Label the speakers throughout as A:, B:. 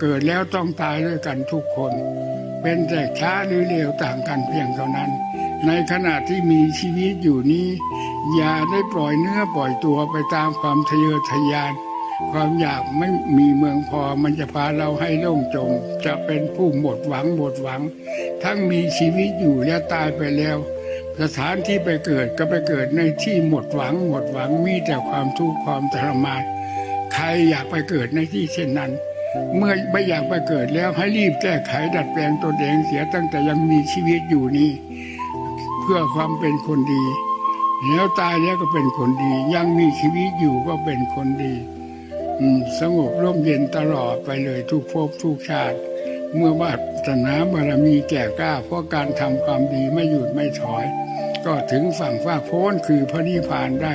A: เกิดแล้วต้องตายด้วยกันทุกคน เป็นแต่ช้าหรือเร็วต่างกันเพียงเท่านั้น ในขณะที่มีชีวิตอยู่นี้ อย่าได้ปล่อยเนื้อปล่อยตัวไปตามความทะเยอทะยาน ความอยากไม่มีเมืองพอมันจะพาเราให้ล่มจม จะเป็นผู้หมดหวังหมดหวัง ทั้งมีชีวิตอยู่และตายไปแล้ว สถานที่ไปเกิดก็ไปเกิดในที่หมดหวัง หมดหวังมีแต่ความทุกข์ความทรมานใครอยากไปเกิดในที่เช่นนั้น เมื่อไม่อยากไปเกิดแล้วให้รีบแก้ไขดัดแปลงตนเองเสียตั้งแต่ยังมีชีวิตอยู่นี้ เพื่อความเป็นคนดี แล้วตายแล้วก็เป็นคนดี ยังมีชีวิตอยู่ก็เป็นคนดีสงบร่มเย็นตลอดไปเลยทุกภพทุกชาติ เมื่อวาสนาบารมีแก่กล้า เพราะการทำความดีไม่หยุดไม่ถอย ก็ถึงฝั่งฟ้าโพ้นคือพระนิพพานได้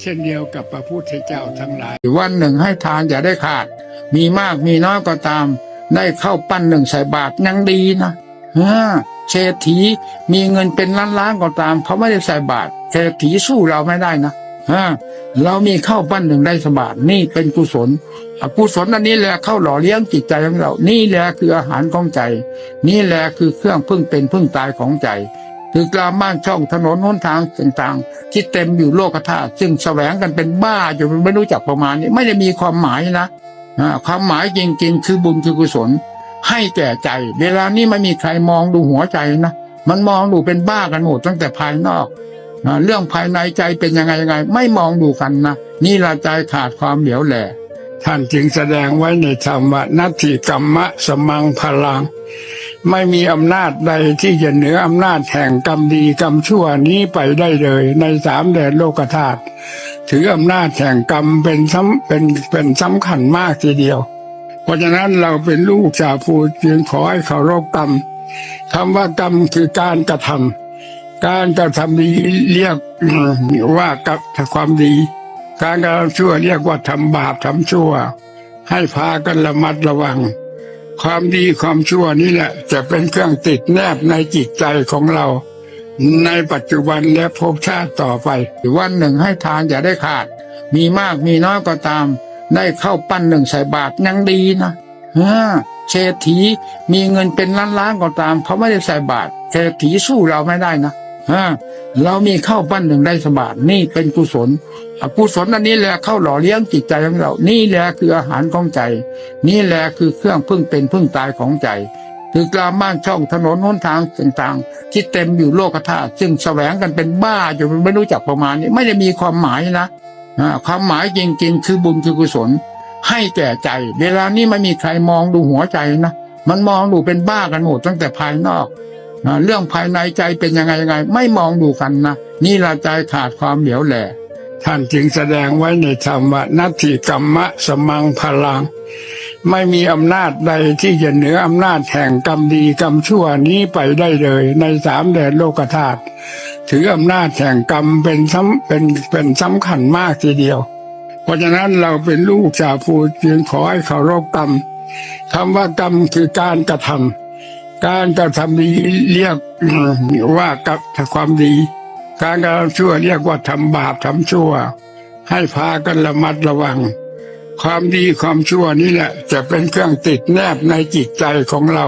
A: เช่นเดียวกับพระพุทธเจ้าทั้งหลาย วันหนึ่งให้ทานอย่าได้ขาด มีมากมีน้อยก็ตาม ได้เข้าปั้นหนึ่งใส่บาทยังดีนะฮะเศรษฐีมีเงินเป็นล้านล้านๆก็ตาม เขาไม่ได้ใส่บาทเศรษฐีสู้เราไม่ได้นะฮะเรามีเข้าปั้นหนึ่งได้สบาทนี่เป็นกุศลกุศลอันนี้แหละเข้าหล่อเลี้ยงจิตใจของเรา นี่แหละคืออาหารของใจ นี่แหละคือเครื่องพึ่งเป็นพึ่งตายของใจคือกลามบ้านช่องถนนหนทางต่างๆ ที่เต็มอยู่โลกธาตุซึ่งแสวงกันเป็นบ้าอยู่ไม่รู้จักประมาณนี้ ไม่ได้มีความหมายนะ ความหมายจริง ๆ คือบุญคือกุศล ให้แก่ใจ เวลานี้ไม่มีใครมองดูหัวใจนะมันมองดูเป็นบ้ากันหมดตั้งแต่ภายนอกเรื่องภายในใจเป็นยังไงยังไง ไม่มองดูกันนะนี่ละใจขาดความเหลียวแหล่ท่านจึงแสดงไว้ในธรรมว่านัตถิกรรมะสมังพลัง ไม่มีอำนาจใดที่จะเหนืออำนาจแห่งกรรมดีกรรมชั่วนี้ไปได้เลย ในสามแดนโลกธาตุ ถืออำนาจแห่งกรรมเป็นสำเป็นเป็นสำคัญมากทีเดียว เพราะฉะนั้นเราเป็นลูกชาวพูจึงขอให้เคารพกรรมคำว่ากรรมคือการกระทำการกระทำดีเรียกว่ากับความดี การกระทำชั่วเรียกว่าทำบาปทำชั่ว ให้พากันระมัดระวัง ความดีความชั่วนี่แหละ จะเป็นเครื่องติดแนบในจิตใจของเรา ในปัจจุบันและภพชาติต่อไป วันหนึ่งให้ทานอย่าได้ขาด มีมากมีน้อยก็ตาม ได้เข้าปั้นหนึ่งใส่บาทยังดีนะฮะเศรษฐีมีเงินเป็นล้านล้านๆก็ตาม เขาไม่ได้ใส่บาทเศรษฐีสู้เราไม่ได้นะฮะเรามีเข้าปั้นหนึ่งได้สบาทนี่เป็นกุศลกุศลอันนี้แหละเข้าหล่อเลี้ยงจิตใจของเรา นี่แหละคืออาหารของใจ นี่แหละคือเครื่องพึ่งเป็นพึ่งตายของใจ คือกลามบ้านช่องถนนหนทางต่างๆ ที่เต็มอยู่โลกธาตุซึ่งแสวงกันเป็นบ้าอยู่ไม่รู้จักประมาณนี้ ไม่ได้มีความหมายนะความหมายจริงๆ คือบุญคือกุศล ให้แก่ใจ เวลานี้ไม่มีใครมองดูหัวใจนะมันมองดูเป็นบ้ากันหมดตั้งแต่ภายนอกเรื่องภายในใจเป็นยังไงยังไง ไม่มองดูกันนะนี่ละใจขาดความเหลียวแหล่ ท่านจึงแสดงไว้ในธรรมว่านัตถิกรรมะสมังพลัง ไม่มีอำนาจใดที่จะเหนืออำนาจแห่งกรรมดีกรรมชั่วนี้ไปได้เลย ในสามแดนโลกธาตุถืออำนาจแห่งกรรมเป็นสำเป็นเป็นสำคัญมากทีเดียว เพราะฉะนั้นเราเป็นลูกชาวพูจึงขอให้เคารพกรรมคำว่ากรรมคือการกระทำการกระทำดีเรียกว่ากับความดี การกระทำชั่วเรียกว่าทำบาปทำชั่ว ให้พากันระมัดระวัง ความดีความชั่วนี่แหละจะเป็นเครื่องติดแนบในจิตใจของเรา